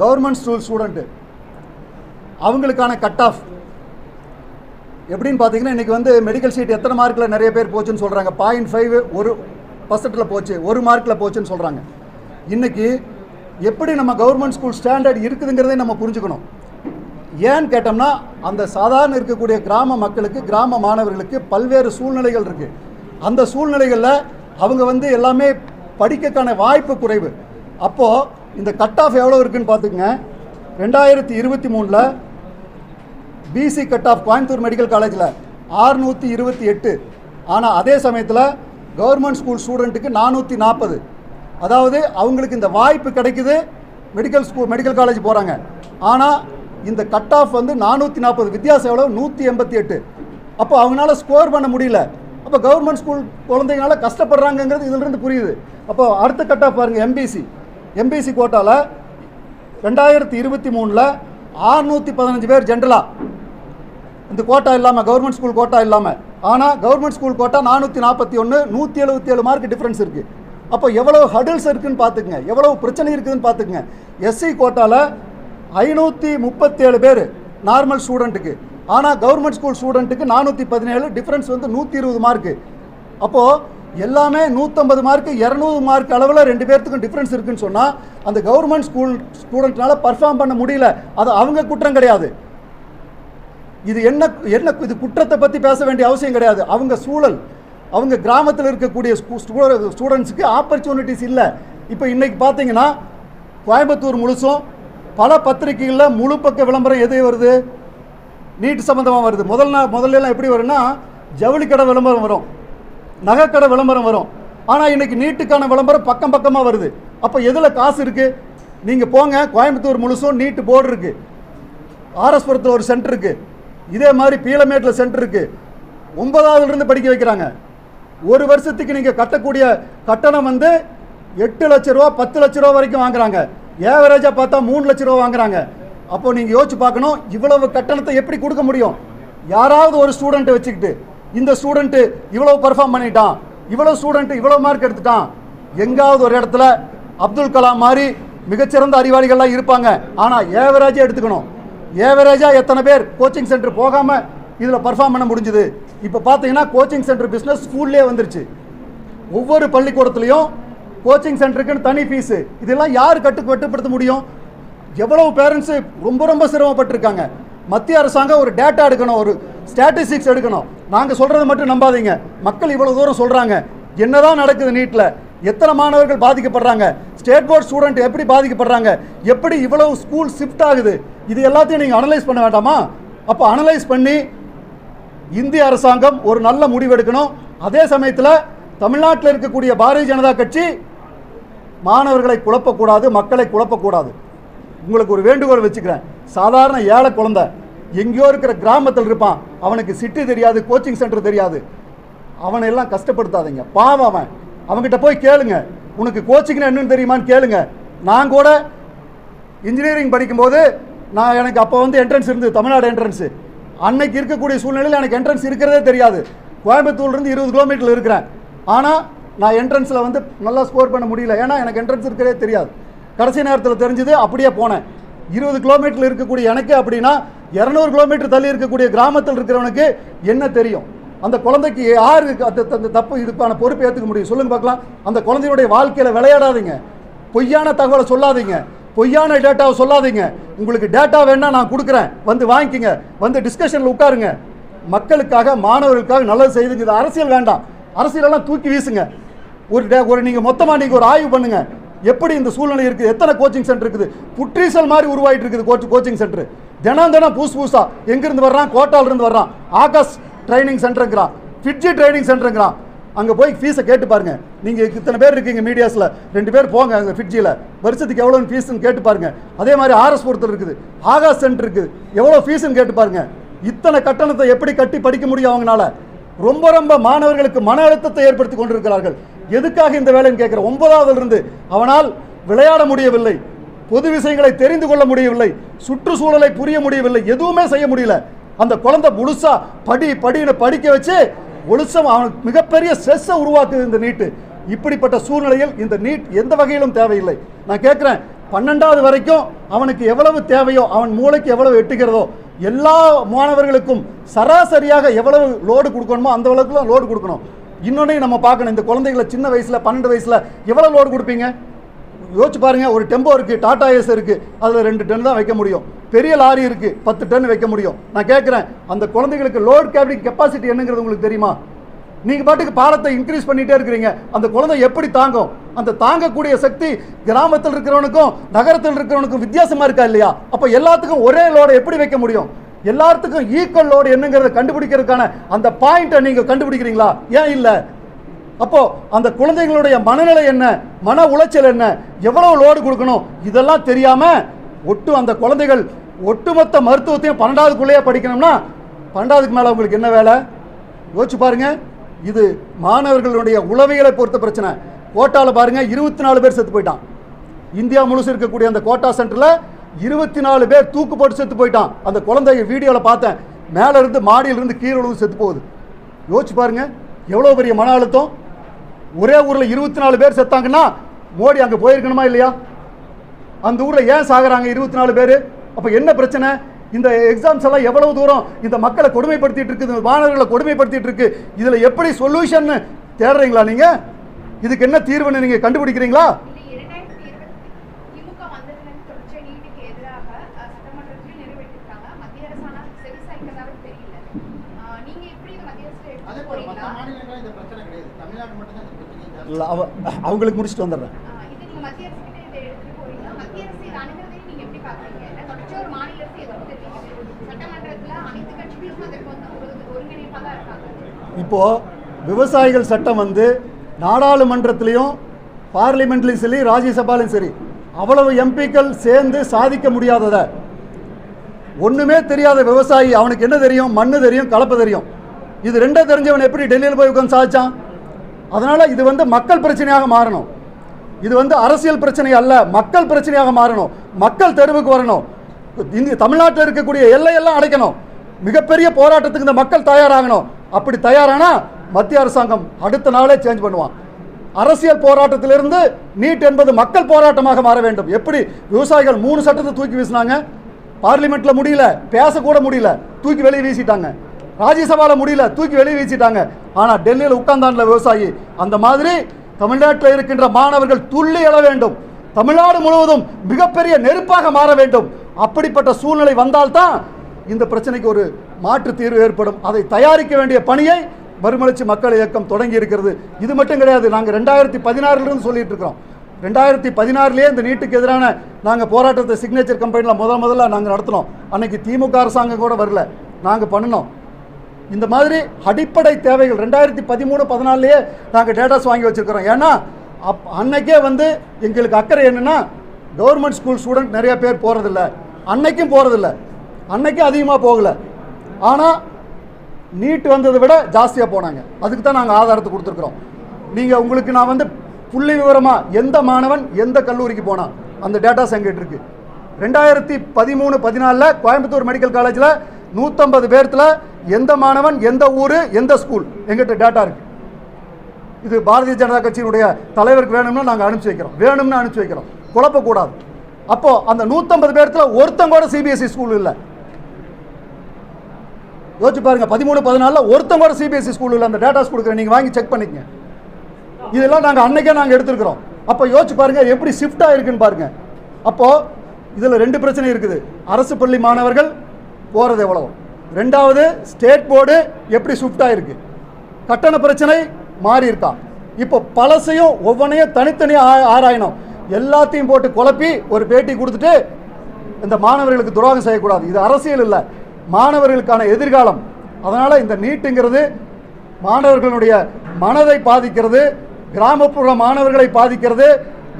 A: கவர்மெண்ட் ஸ்கூல் ஸ்டூடெண்ட்டு அவங்களுக்கான கட் ஆஃப் எப்படின்னு பார்த்தீங்கன்னா இன்றைக்கி வந்து மெடிக்கல் சீட் எத்தனை மார்க்கில் நிறைய பேர் போச்சுன்னு சொல்கிறாங்க பாயிண்ட் ஃபைவ் ஒரு பர்சன்ட்டில் போச்சு. ஒரு மார்க்கில் போச்சுன்னு சொல்கிறாங்க இன்றைக்கி எப்படி நம்ம கவர்மெண்ட் ஸ்கூல் ஸ்டாண்டர்ட் இருக்குதுங்கிறதையும் நம்ம புரிஞ்சுக்கணும். ஏன்னு கேட்டோம்னா அந்த சாதாரண இருக்கக்கூடிய கிராம மக்களுக்கு கிராம மாணவர்களுக்கு பல்வேறு சூழ்நிலைகள் இருக்குது அந்த சூழ்நிலைகளில் அவங்க வந்து எல்லாமே படிக்கக்கான வாய்ப்பு குறைவு. அப்போது இந்த கட் ஆஃப் எவ்வளோ இருக்குன்னு பார்த்துக்கங்க. ரெண்டாயிரத்தி இருபத்தி மூணில் BC cut off Coimbatore medical காலேஜில் ஆறுநூற்றி இருபத்தி எட்டு. ஆனால் அதே சமயத்தில் கவர்மெண்ட் ஸ்கூல் ஸ்டூடெண்ட்டுக்கு நானூற்றி நாற்பது அதாவது அவங்களுக்கு இந்த வாய்ப்பு கிடைக்குது மெடிக்கல் ஸ்கூல் மெடிக்கல் காலேஜ் போகிறாங்க ஆனால் இந்த கட் ஆஃப் வந்து நானூற்றி நாற்பது வித்தியாசம் எவ்வளோ நூற்றி எண்பத்தி எட்டு. அப்போ அவங்களால ஸ்கோர் பண்ண முடியல. அப்போ கவர்மெண்ட் ஸ்கூல் குழந்தைங்களால கஷ்டப்படுறாங்கங்கிறது இதிலிருந்து புரியுது. அப்போ அடுத்த கட் ஆஃப் பாருங்கள் எம்பிசி எம்பிசி கோட்டாவில் ரெண்டாயிரத்தி இருபத்தி மூணில் ஆறுநூற்றி பதினஞ்சு பேர் ஜென்ரலாக இந்த கோட்டா இல்லாமல் கவர்மெண்ட் ஸ்கூல் கோட்டா இல்லாமல் ஆனால் கவர்மெண்ட் ஸ்கூல் கோட்டா நானூற்றி நாற்பத்தி ஒன்று நூற்றி எழுபத்தி ஏழு மார்க் டிஃப்ரென்ஸ் இருக்குது அப்போ எவ்வளோ ஹடில்ஸ் இருக்குதுன்னு பார்த்துக்குங்க. எவ்வளோ பிரச்சனை இருக்குதுன்னு பார்த்துக்குங்க. எஸ்சி கோட்டாவில் ஐநூற்றி முப்பத்தேழு பேர் நார்மல் ஸ்டூடெண்ட்டுக்கு ஆனால் கவர்மெண்ட் ஸ்கூல் ஸ்டூடெண்ட்டுக்கு நானூற்றி பதினேழு டிஃப்ரென்ஸ் வந்து நூற்றி இருபது மார்க்கு அப்போது எல்லாமே நூற்றம்பது மார்க்கு இரநூறு மார்க் அளவில் ரெண்டு பேர்த்துக்கும் டிஃப்ரென்ஸ் இருக்குன்னு சொன்னால் அந்த கவர்மெண்ட் ஸ்கூல் ஸ்டூடெண்ட்னால பர்ஃபார்ம் பண்ண முடியல. அது அவங்க குற்றம் கிடையாது. இது என்ன என்ன இது குற்றத்தை பற்றி பேச வேண்டிய அவசியம் கிடையாது. அவங்க சூழல் அவங்க கிராமத்தில் இருக்கக்கூடிய ஸ்டூடெண்ட்ஸுக்கு ஆப்பர்ச்சுனிட்டிஸ் இல்லை. இப்போ இன்றைக்கி பார்த்தீங்கன்னா கோயம்புத்தூர் முழுசும் பல பத்திரிகைகளில் முழு பக்க விளம்பரம் எது வருது? நீட் சம்மந்தமாக வருது. முதல் நாள் முதல்லலாம் எப்படி வரும்னா ஜவுளி கடை விளம்பரம் வரும். நகைக்கடை விளம்பரம் வரும். ஆனால் இன்றைக்கி நீட்டுக்கான விளம்பரம் பக்கம் பக்கமாக வருது. அப்போ எதில் காசு இருக்குது நீங்கள் போங்க கோயம்புத்தூர் முழுசும் நீட்டு போர்டு இருக்குது ஆர்எஸ்புரத்தில் ஒரு சென்டர் இருக்குது இதே மாதிரி பீலமேட்டில் சென்டர் இருக்குது ஒன்பதாவதுலேருந்து படிக்க வைக்கிறாங்க. ஒரு வருஷத்துக்கு நீங்கள் கட்டக்கூடிய கட்டணம் வந்து எட்டு லட்ச ரூபா பத்து லட்ச ரூபா வரைக்கும் வாங்குறாங்க. ஏவரேஜாக பார்த்தா மூணு லட்ச ரூபா வாங்குறாங்க. அப்போ நீங்கள் யோசிச்சு பார்க்கணும் இவ்வளவு கட்டணத்தை எப்படி கொடுக்க முடியும்? யாராவது ஒரு ஸ்டூடெண்ட்டை வச்சுக்கிட்டு இந்த ஸ்டூடெண்ட்டு இவ்வளோ பர்ஃபார்ம் பண்ணிட்டான் இவ்வளோ ஸ்டூடெண்ட்டு இவ்வளோ மார்க் எடுத்துட்டான். எங்காவது ஒரு இடத்துல அப்துல் கலாம் மாதிரி மிகச்சிறந்த அறிவாளிகள்லாம் இருப்பாங்க. ஆனால் ஏவரேஜே எடுத்துக்கணும். ஏவரேஜாக எத்தனை பேர் கோச்சிங் சென்டர் போகாமல் இதில் பர்ஃபார்ம் பண்ண முடிஞ்சுது? இப்போ பார்த்தீங்கன்னா கோச்சிங் சென்டர் பிஸ்னஸ் ஸ்கூல்லே வந்துருச்சு. ஒவ்வொரு பள்ளிக்கூடத்துலையும் கோச்சிங் சென்டருக்குன்னு தனி ஃபீஸு இதெல்லாம் யார் கட்டு கட்டுப்படுத்த முடியும்? எவ்வளவு பேரண்ட்ஸு ரொம்ப ரொம்ப சிரமப்பட்டிருக்காங்க. மத்திய அரசாங்கம் ஒரு டேட்டா எடுக்கணும் ஒரு ஸ்டாட்டிஸ்டிக்ஸ் எடுக்கணும். நாங்கள் சொல்கிறத மட்டும் நம்பாதீங்க. மக்கள் இவ்வளோ தூரம் சொல்கிறாங்க என்னதான் நடக்குது நீட்டில் எத்தனை மாணவர்கள் பாதிக்கப்படுறாங்க? ஸ்டேட் போர்ட் ஸ்டூடெண்ட் எப்படி பாதிக்கப்படுறாங்க? எப்படி இவ்வளவு ஸ்கூல் ஷிஃப்ட் ஆகுது? இது எல்லாத்தையும் நீங்கள் அனலைஸ் பண்ண வேண்டாமா? அப்போ அனலைஸ் பண்ணி இந்திய அரசாங்கம் ஒரு நல்ல முடிவு எடுக்கணும். அதே சமயத்தில் தமிழ்நாட்டில் இருக்கக்கூடிய பாரதிய ஜனதா கட்சி மாணவர்களை குழப்பக்கூடாது மக்களை குழப்பக்கூடாது. உங்களுக்கு ஒரு வேண்டுகோள் வச்சுக்கிறேன். சாதாரண ஏழை குழந்தை எங்கேயோ இருக்கிற கிராமத்தில் இருப்பான். அவனுக்கு சிட்டி தெரியாது கோச்சிங் சென்டர் தெரியாது. அவனை எல்லாம் கஷ்டப்படுத்தாதீங்க. பாவம் அவன். அவன்கிட்ட போய் கேளுங்க. உனக்கு கோச்சிங்னா என்னன்னு தெரியுமான்னு கேளுங்க. நான் கூட இன்ஜினியரிங் படிக்கும்போது நான் எனக்கு அப்போ வந்து என்ட்ரன்ஸ் இருந்தது தமிழ்நாடு என்ட்ரன்ஸு அன்னைக்கு இருக்கக்கூடிய சூழ்நிலையில் எனக்கு என்ட்ரன்ஸ் இருக்கிறதே தெரியாது. கோயம்புத்தூர்லேருந்து இருபது கிலோமீட்டரில் இருக்கிறேன். ஆனால் நான் என்ட்ரன்ஸில் வந்து நல்லா ஸ்கோர் பண்ண முடியல. ஏன்னா எனக்கு என்ட்ரன்ஸ் இருக்கிறதே தெரியாது. கடைசி நேரத்தில் தெரிஞ்சது அப்படியே போனேன். இருபது கிலோமீட்டரில் இருக்கக்கூடிய எனக்கு அப்படின்னா இரநூறு கிலோமீட்டர் தள்ளி இருக்கக்கூடிய கிராமத்தில் இருக்கிறவனுக்கு என்ன தெரியும்? அந்த குழந்தைக்கு யார் அந்த அந்த தப்பு இதுக்கான பொறுப்பு ஏற்றுக்க முடியும்? சொல்லுங்க பார்க்கலாம். அந்த குழந்தையுடைய வாழ்க்கையில் விளையாடாதீங்க. பொய்யான தகவலை சொல்லாதீங்க. பொய்யான டேட்டாவை சொல்லாதீங்க. உங்களுக்கு டேட்டா வேணா நான் கொடுக்குறேன். வந்து வாங்கிக்கிங்க. வந்து டிஸ்கஷனில் உட்காருங்க. மக்களுக்காக மாணவர்களுக்காக நல்லது செய்துங்க இது அரசியல் வேண்டாம். அரசியலெல்லாம் தூக்கி வீசுங்க. ஒரு டே ஒரு நீங்கள் மொத்தமாக நீங்கள் ஒரு ஆய்வு பண்ணுங்க. எப்படி இந்த சூழ்நிலை இருக்குது? எத்தனை கோச்சிங் சென்டர் இருக்குது? புற்றீசல் மாதிரி உருவாயிட்டு இருக்குது கோச்சு கோச்சிங் சென்டர் தினம் தினம் புதுசு பூசா. எங்கேருந்து வர்றான்? கோட்டாலிருந்து வர்றான். ஆகாஷ் ட்ரைனிங் சென்டருங்கிறான் ஃபிட்ஜி ட்ரைனிங் சென்டருங்கிறான் அங்கே போய் ஃபீஸை கேட்டு பாருங்க. நீங்கள் இத்தனை பேர் இருக்கீங்க மீடியாஸில் ரெண்டு பேர் போங்க அங்கே ஃபிட்ஜியில் வருஷத்துக்கு எவ்வளோன்னு ஃபீஸ்னு கேட்டு பாருங்க. அதே மாதிரி ஆர்எஸ் பொறுத்தல் இருக்குது. ஆகாஷ் சென்டர் இருக்குது எவ்வளோ ஃபீஸுன்னு கேட்டு பாருங்க. இத்தனை கட்டணத்தை எப்படி கட்டி படிக்க முடியும் அவங்களால? ரொம்ப ரொம்ப மாணவர்களுக்கு மன அழுத்தத்தை ஏற்படுத்தி கொண்டிருக்கிறார்கள். எதுக்காக இந்த வேலைன்னு கேட்குற ஒன்பதாவதுல இருந்து அவனால் விளையாட முடியவில்லை. பொது விஷயங்களை தெரிந்து கொள்ள முடியவில்லை. சுற்றுச்சூழலை புரிய முடியவில்லை. எதுவுமே செய்ய முடியல. அந்த குழந்தை முழுசா படி படின்னு படிக்க வச்சு ஒழுசம் அவனுக்கு மிகப்பெரிய ஸ்ட்ரெஸ்ஸை உருவாக்குது இந்த நீட்டு. இப்படிப்பட்ட சூழ்நிலையில் இந்த நீட் எந்த வகையிலும் தேவையில்லை. நான் கேட்குறேன் பன்னெண்டாவது வரைக்கும் அவனுக்கு எவ்வளவு தேவையோ அவன் மூளைக்கு எவ்வளவு எட்டுகிறதோ எல்லா மாணவர்களுக்கும் சராசரியாக எவ்வளவு லோடு கொடுக்கணுமோ அந்த அளவுக்குலாம் லோடு கொடுக்கணும். இன்னொன்னையும் நம்ம பார்க்கணும் இந்த குழந்தைகளை சின்ன வயசில் பன்னெண்டு வயசில் எவ்வளோ லோடு கொடுப்பீங்க? யோசிச்சு பாருங்கள் ஒரு டெம்போ இருக்குது டாடா ஏஸ் இருக்குது அதில் ரெண்டு டன் தான் வைக்க முடியும். பெரிய லாரி இருக்குது பத்து டன் வைக்க முடியும். நான் கேட்குறேன் அந்த குழந்தைகளுக்கு லோட் கேபிங் கெப்பாசிட்டி என்னங்கிறது உங்களுக்கு தெரியுமா? நீங்கள் பாட்டுக்கு பாலத்தை இன்க்ரீஸ் பண்ணிகிட்டே இருக்கிறீங்க. அந்த குழந்தை எப்படி தாங்கும்? அந்த தாங்கக்கூடிய சக்தி கிராமத்தில் இருக்கிறவனுக்கும் நகரத்தில் இருக்கிறவனுக்கும் வித்தியாசமாக இருக்கா இல்லையா? அப்போ எல்லாத்துக்கும் ஒரே லோடை எப்படி வைக்க முடியும்? எல்லாத்துக்கும் ஈக்குவல் லோடு என்னங்கிறத கண்டுபிடிக்கிறதுக்கான அந்த பாயிண்ட்டை நீங்கள் கண்டுபிடிக்கிறீங்களா? ஏன் இல்லை? அப்போ அந்த குழந்தைங்களுடைய மனநிலை என்ன? மன உளைச்சல் என்ன? எவ்வளவு லோடு கொடுக்கணும்? இதெல்லாம் தெரியாம ஒட்டு அந்த குழந்தைகள் ஒட்டுமொத்த மருத்துவத்தையும் பன்னெண்டாவதுக்குள்ளேயே படிக்கணும்னா பன்னெண்டாவதுக்கு மேலே உங்களுக்கு என்ன வேலை? யோசிச்சு பாருங்கள் இது மாணவர்களுடைய உளவியலை பொறுத்த பிரச்சனை. கோட்டாவில் பாருங்கள் இருபத்தி நாலு பேர் செத்து போயிட்டான். இந்தியா முழுசு இருக்கக்கூடிய அந்த கோட்டா சென்டரில் இருபத்தி நாலு பேர் தூக்கு போட்டு செத்து போயிட்டான். அந்த குழந்தைய வீடியோவில் பார்த்தேன். மேலே இருந்து மாடியில இருந்து கீழே விழுந்து செத்து போகுது. யோசிச்சு பாருங்க. எவ்வளோ பெரிய மன அழுத்தம்? ஒரே ஊரில் இருபத்தி நாலு பேர் செத்தாங்கன்னா மோடி அங்கே போயிருக்கணுமா இல்லையா? அந்த ஊரில் ஏன் சாகுறாங்க இருபத்தி நாலு பேர்? அப்போ என்ன பிரச்சனை? இந்த எக்ஸாம்ஸ் எல்லாம் எவ்வளவு தூரம் இந்த மக்களை கொடுமைப்படுத்திட்டு இருக்கு இந்த மாணவர்களை கொடுமைப்படுத்திட்டு இருக்கு? இதில் எப்படி சொல்யூஷன் தேடுறீங்களா நீங்கள் இதுக்கு என்ன தீர்வுன்னு நீங்கள் கண்டுபிடிக்கிறீங்களா?
C: இல்லை இரண்டாயிரத்தி இருபத்தி
A: இப்போ விவசாயிகள் சட்டம் வந்து நாடாளுமன்றத்திலையும் பார்லிமெண்ட்லையும் சரி ராஜ்யசபாலையும் சரி அவ்வளவு எம்பிக்கள் சேர்ந்து சாதிக்க முடியாததை. ஒண்ணுமே தெரியாத விவசாயி அவனுக்கு என்ன தெரியும்? மண்ணு தெரியும் கலப்பு தெரியும். இது ரெண்டே தெரிஞ்சவன் எப்படி டெல்லியில் போய் உட்காந்து சாதிச்சான்? அதனால இது வந்து மக்கள் பிரச்சனையாக மாறணும். இது வந்து அரசியல் பிரச்சனை அல்ல மக்கள் பிரச்சனையாக மாறணும். மக்கள் தெருவுக்கு வரணும். இந்திய தமிழ்நாட்டில் இருக்கக்கூடிய எல்லையெல்லாம் அடைக்கணும். மிகப்பெரிய போராட்டத்துக்கு இந்த மக்கள் தயாராகணும். அப்படி தயாரானா மத்திய அரசாங்கம் அடுத்த நாளே சேஞ்ச் பண்ணுவான். அரசியல் போராட்டத்திலிருந்து நீட் என்பது மக்கள் போராட்டமாக மாற வேண்டும். எப்படி? விவசாயிகள் மூணு சட்டத்தை தூக்கி வீசினாங்க. பார்லிமெண்ட்ல முடியல பேசக்கூட முடியல தூக்கி வெளியே வீசிட்டாங்க. ராஜ்யசபாவில் முடியல தூக்கி வெளியே வீசிட்டாங்க. ஆனால் டெல்லியில் உட்கார்ந்தான்ல விவசாயி. அந்த மாதிரி தமிழ்நாட்டில் இருக்கின்ற மாணவர்கள் துள்ளி எழ வேண்டும். தமிழ்நாடு முழுவதும் மிகப்பெரிய நெருப்பாக மாற வேண்டும். அப்படிப்பட்ட சூழ்நிலை வந்தால்தான் இந்த பிரச்சனைக்கு ஒரு மாற்று தீர்வு ஏற்படும். அதை தயாரிக்க வேண்டிய பணியை மறுமலர்ச்சி மக்கள் இயக்கம் தொடங்கி இருக்கிறது. இது மட்டும் கிடையாது நாங்கள் ரெண்டாயிரத்தி பதினாறுலேருந்து சொல்லிட்டு இருக்கிறோம். ரெண்டாயிரத்தி பதினாறுலேயே இந்த நீட்டுக்கு எதிரான நாங்கள் போராட்டத்தை சிக்னேச்சர் கம்பெனியில் முதல் முதல்ல நாங்கள் நடத்தினோம். அன்னைக்கு திமுக அரசாங்கம் கூட வரல. நாங்கள் பண்ணினோம். இந்த மாதிரி அடிப்படை தேவைகள் ரெண்டாயிரத்தி பதிமூணு பதினாலுலேயே நாங்கள் டேட்டாஸ் வாங்கி வச்சுருக்கிறோம். ஏன்னா அப் அன்னைக்கே வந்து எங்களுக்கு அக்கறை என்னென்னா கவர்மெண்ட் ஸ்கூல் ஸ்டூடெண்ட் நிறைய பேர் போகிறதில்ல அன்னைக்கும் போகிறதில்ல அன்னைக்கு அதிகமாக போகலை. ஆனால் நீட் வந்ததை விட ஜாஸ்தியாக போனாங்க. அதுக்கு தான் நாங்கள் ஆதாரத்தை கொடுத்துருக்குறோம். நீங்கள் உங்களுக்கு நான் வந்து புள்ளி விவரமாக எந்த மாணவன் எந்த கல்லூரிக்கு போனான்? அந்த டேட்டாஸ் எங்கிட்ட இருக்கு. ரெண்டாயிரத்தி பதிமூணு பதினாலில் கோயம்புத்தூர் மெடிக்கல் காலேஜில் நூற்றம்பது பேர்த்தில் எந்த மாணவன் எந்த ஊர் எந்த ஸ்கூல் எங்கிட்ட டேட்டா இருக்கு. இது பாரதிய ஜனதா கட்சியினுடைய தலைவருக்கு வேணும்னா நாங்கள் அனுப்பிச்சி வைக்கிறோம். வேணும்னு அனுப்பிச்சி வைக்கிறோம். குழப்பக்கூடாது. அப்போது அந்த நூற்றம்பது பேர்த்தில் ஒருத்தங்கூட சிபிஎஸ்சி ஸ்கூல் இல்லை. யோசிச்சு பாருங்க பதிமூணு பதினாலில் ஒருத்தங்க கூட சிபிஎஸ்சி ஸ்கூலில் அந்த டேட்டாஸ் கொடுக்குறேன் நீங்கள் வாங்கி செக் பண்ணிக்கங்க. இதெல்லாம் நாங்கள் அன்னைக்கே நாங்கள் எடுத்துருக்குறோம். அப்போ யோசிச்சு பாருங்க எப்படி ஷிஃப்ட் ஆகிருக்குன்னு பாருங்க. அப்போது இதில் ரெண்டு பிரச்சனை இருக்குது. அரசு பள்ளி மாணவர்கள் போகிறது எவ்வளவு? ரெண்டாவது ஸ்டேட் போர்டு எப்படி ஷிஃப்ட் ஆகிருக்கு கட்டண பிரச்சனை மாறி இருக்கா? இப்போ பழசையும் ஒவ்வொன்றையும் தனித்தனியாக ஆராயணும். எல்லாத்தையும் போட்டு குழப்பி ஒரு பேட்டி கொடுத்துட்டு இந்த மாணவர்களுக்கு துரோகம் செய்யக்கூடாது. இது அரசியல் இல்லை. மாணவர்களுக்கான எதிர்காலம். அதனால் இந்த நீட்டுங்கிறது மாணவர்களுடைய மனதை பாதிக்கிறது கிராமப்புற மாணவர்களை பாதிக்கிறது.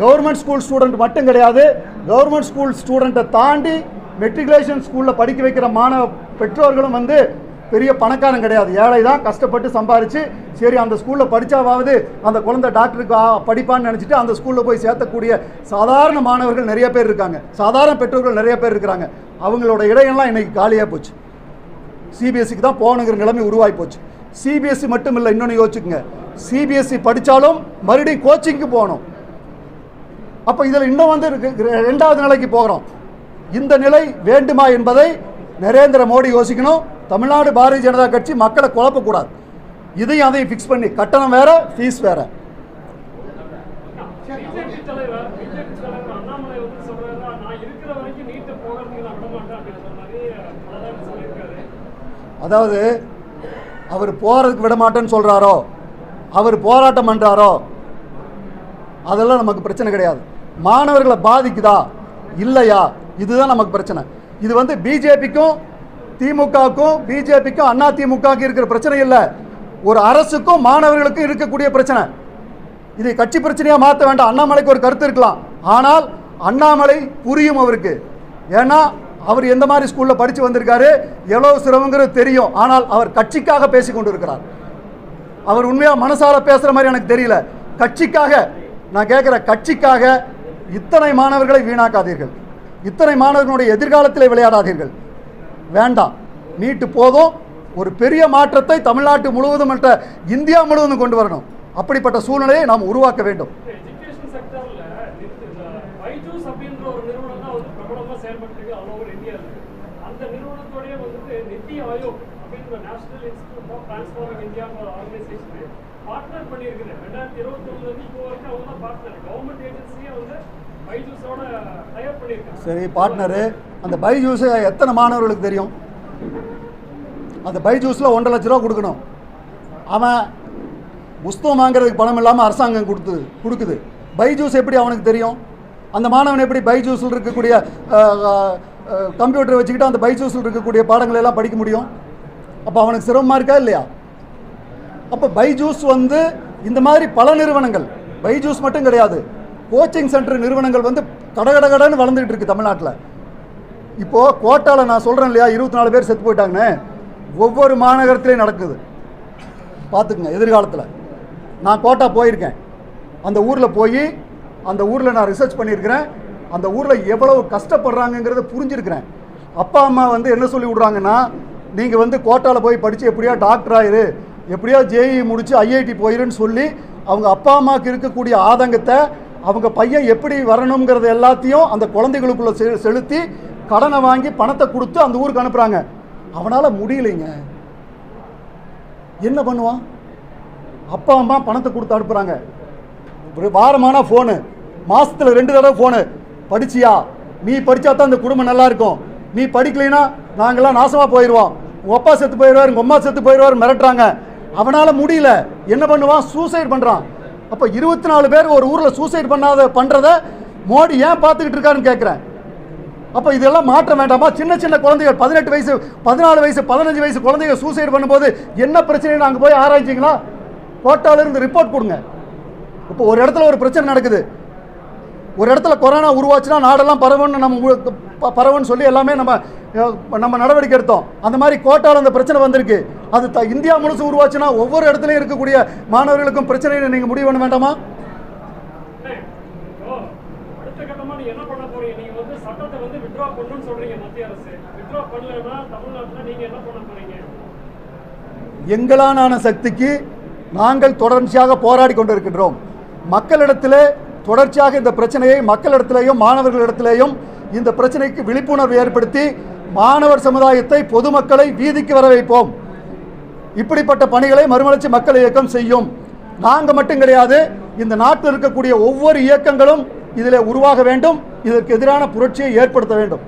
A: கவர்மெண்ட் ஸ்கூல் ஸ்டூடெண்ட் மட்டும் கிடையாது கவர்மெண்ட் ஸ்கூல் ஸ்டூடெண்ட்டை தாண்டி மெட்ரிகுலேஷன் ஸ்கூலில் படிக்க வைக்கிற மாணவ பெற்றோர்களும் வந்து பெரிய பணக்காரன் கிடையாது. ஏழை தான் கஷ்டப்பட்டு சம்பாரித்து சரி அந்த ஸ்கூலில் படித்தாவது அந்த குழந்தை டாக்டருக்கு படிப்பான்னு நினச்சிட்டு அந்த ஸ்கூலில் போய் சேர்த்தக்கூடிய சாதாரண மாணவர்கள் நிறைய பேர் இருக்காங்க. சாதாரண பெற்றோர்கள் நிறைய பேர் இருக்கிறாங்க. அவங்களோட இடையெல்லாம் இன்றைக்கி காலியாக போச்சு. சிபிஎஸ்சிக்கு தான் போகணுங்கிற நிலைமை உருவாகி போச்சு. சிபிஎஸ்சி மட்டும் இல்லை இன்னொன்று யோசிச்சுக்கோங்க. சிபிஎஸ்சி படித்தாலும் மறுபடியும் கோச்சிங்க்கு போகணும். அப்போ இதில் இன்னும் வந்து ரெண்டாவது நிலைக்கு போகிறோம். இந்த நிலை வேண்டுமா என்பதை நரேந்திர மோடி யோசிக்கணும். தமிழ்நாடு பாரதிய ஜனதா கட்சி மக்களை குழப்பக்கூடாது. இதையும் அதையும் ஃபிக்ஸ் பண்ணி கட்டணம் வேற ஃபீஸ் வேற. அதாவது அவர் போகிறதுக்கு விட மாட்டேன்னு சொல்கிறாரோ அவர் போராட்டம் பண்ணுறாரோ அதெல்லாம் நமக்கு பிரச்சனை கிடையாது. மாணவர்களை பாதிக்குதா? இல்லையா? இதுதான் நமக்கு பிரச்சனை. இது வந்து பிஜேபிக்கும் திமுகவுக்கும் பிஜேபிக்கும் அண்ணா திமுகவுக்கும் இருக்கிற பிரச்சனை இல்லை. ஒரு அரசுக்கும் மாணவர்களுக்கும் இருக்கக்கூடிய பிரச்சனை. இதை கட்சி பிரச்சனையாக மாற்ற வேண்டாம். அண்ணாமலைக்கு ஒரு கருத்து இருக்கலாம். ஆனால் அண்ணாமலை புரியும் அவருக்கு. ஏன்னா அவர் எந்த மாதிரி ஸ்கூலில் படித்து வந்திருக்காரு எவ்வளவு சிரமங்கிறது தெரியும். ஆனால் அவர் கட்சிக்காக பேசி கொண்டு இருக்கிறார் அவர் உண்மையாக மனசால பேசுகிற மாதிரி எனக்கு தெரியல. கட்சிக்காக நான் கேட்குற கட்சிக்காக இத்தனை மாணவர்களை வீணாக்காதீர்கள். இத்தனை மாணவர்களுடைய எதிர்காலத்தில் விளையாடாதீர்கள். வேண்டாம். நீட்டு போதும். ஒரு பெரிய மாற்றத்தை தமிழ்நாட்டு முழுவதும் மற்ற இந்தியா முழுவதும் கொண்டு வரணும். அப்படிப்பட்ட சூழ்நிலையை நாம் உருவாக்க வேண்டும்.
D: வந்து பார்ட்னர் ரெண்டாயிரத்தி இருபத்தி இப்போ வரைக்கும் அவங்க தான் பார்ட்னர் கவர்மெண்ட் ஏஜென்சியே வந்து
A: சரி பார்ட்னரு அந்த பைஜூஸ் எத்தனை மாணவர்களுக்கு தெரியும்? அந்த பைஜூஸில் ஒன்றரை லட்ச ரூபா கொடுக்கணும். அவன் புஸ்தகம் வாங்குறதுக்கு பணம் இல்லாமல் அரசாங்கம் கொடுத்து கொடுக்குது. பைஜூஸ் எப்படி அவனுக்கு தெரியும்? அந்த மாணவன் எப்படி பைஜூஸில் இருக்கக்கூடிய கம்ப்யூட்டரை வச்சுக்கிட்டு அந்த பைஜூஸில் இருக்கக்கூடிய பாடங்களை எல்லாம் படிக்க முடியும்? அப்போ அவனுக்கு சிரமமாக இருக்கா இல்லையா? அப்போ பைஜூஸ் வந்து இந்த மாதிரி பல நிறுவனங்கள் பைஜூஸ் மட்டும் கிடையாது. கோச்சிங் சென்டர் நிறுவனங்கள் வந்து கடகடகடன்னு வளர்ந்துக்கிட்டு இருக்கு தமிழ்நாட்டில். இப்போது கோட்டாவில் நான் சொல்கிறேன் இல்லையா இருபத்தி நாலு பேர் செத்து போயிட்டாங்கன்னு? ஒவ்வொரு மாநகரத்துலேயும் நடக்குது. பார்த்துக்குங்க எதிர்காலத்தில். நான் கோட்டா போயிருக்கேன். அந்த ஊரில் போய் அந்த ஊரில் நான் ரிசர்ச் பண்ணியிருக்கிறேன். அந்த ஊரில் எவ்வளவு கஷ்டப்படுறாங்கங்கிறத புரிஞ்சிருக்கிறேன். அப்பா அம்மா வந்து என்ன சொல்லி விட்றாங்கன்னா நீங்கள் வந்து கோட்டாவில் போய் படித்து எப்படியா டாக்டர் ஆயிரு எப்படியா ஜேஇ முடித்து ஐஐடி போயிருன்னு சொல்லி அவங்க அப்பா அம்மாவுக்கு இருக்கக்கூடிய ஆதங்கத்தை அவங்க பையன் எப்படி வரணுங்கிறத எல்லாத்தையும் அந்த குழந்தைகளுக்குள்ள செ செலுத்தி கடனை வாங்கி பணத்தை கொடுத்து அந்த ஊருக்கு அனுப்புகிறாங்க அவனால் முடியலைங்க. என்ன பண்ணுவான்? அப்பா அம்மா பணத்தை கொடுத்து அனுப்புகிறாங்க ஒரு வாரமான ஃபோனு மாசத்துல ரெண்டு தடவை ஃபோனு படிச்சியா? நீ படிச்சா தான் இந்த குடும்பம் நல்லா இருக்கும். நீ படிக்கலைன்னா நாங்கெல்லாம் நாசமாக போயிடுவோம் உங்கள் அப்பா செத்து போயிடுவார் உங்கள் அம்மா செத்து போயிடுவார் மிரட்டுறாங்க. அவனால் முடியல. என்ன பண்ணுவான்? சூசைட் பண்ணுறான் அப்போ இருபத்தி நாலு பேர் ஒரு ஊரில் சூசைட் பண்ணாத பண்ணுறத மோடி ஏன் பார்த்துக்கிட்டு இருக்காருன்னு கேட்குறேன் அப்போ இதெல்லாம் மாற்ற வேண்டாமா? சின்ன சின்ன குழந்தைகள் பதினெட்டு வயசு பதினாலு வயசு பதினஞ்சு வயசு குழந்தைங்க சூசைட் பண்ணும்போது என்ன பிரச்சனைன்னு அங்கே போய் ஆராய்ச்சிங்களா? கோட்டால இருந்து ரிப்போர்ட் கொடுங்க. இப்போ ஒரு இடத்துல ஒரு பிரச்சனை நடக்குது. ஒரு இடத்துல கொரோனா உருவாச்சுன்னா நாடெல்லாம் பரவுன்னு நம்ம பரவன்னு ப- பரவுன்னு சொல்லி எல்லாமே நம்ம நம்ம நடவடிக்கை எடுத்தோம். அந்த மாதிரி கோட்டால அந்த பிரச்சனை வந்திருக்கு. அது த இந்தியா முழுசு உருவாச்சுன்னா ஒவ்வொரு இடத்துலையும் இருக்கக்கூடிய மாணவர்களுக்கும் பிரச்சனையை நீங்கள் முடிவு பண்ண வேண்டாமா? எங்களான சக்திக்கு நாங்கள் தொடர்ச்சியாக போராடி கொண்டிருக்கின்றோம். மக்களிடத்திலே தொடர்ச்சியாக இந்த பிரச்சனையை மக்களிடத்திலேயும் மாணவர்களிடத்திலேயும் இந்த பிரச்சனைக்கு விழிப்புணர்வு ஏற்படுத்தி மாணவர் சமுதாயத்தை பொதுமக்களை வீதிக்கு வர வைப்போம் இப்படிப்பட்ட பணிகளை மறுமலர்ச்சி மக்கள் இயக்கம் செய்யும். நாங்கள் மட்டும் கிடையாது இந்த நாட்டில் இருக்கக்கூடிய ஒவ்வொரு இயக்கங்களும் இதில் உருவாக வேண்டும். இதற்கு எதிரான புரட்சியை ஏற்படுத்த வேண்டும்.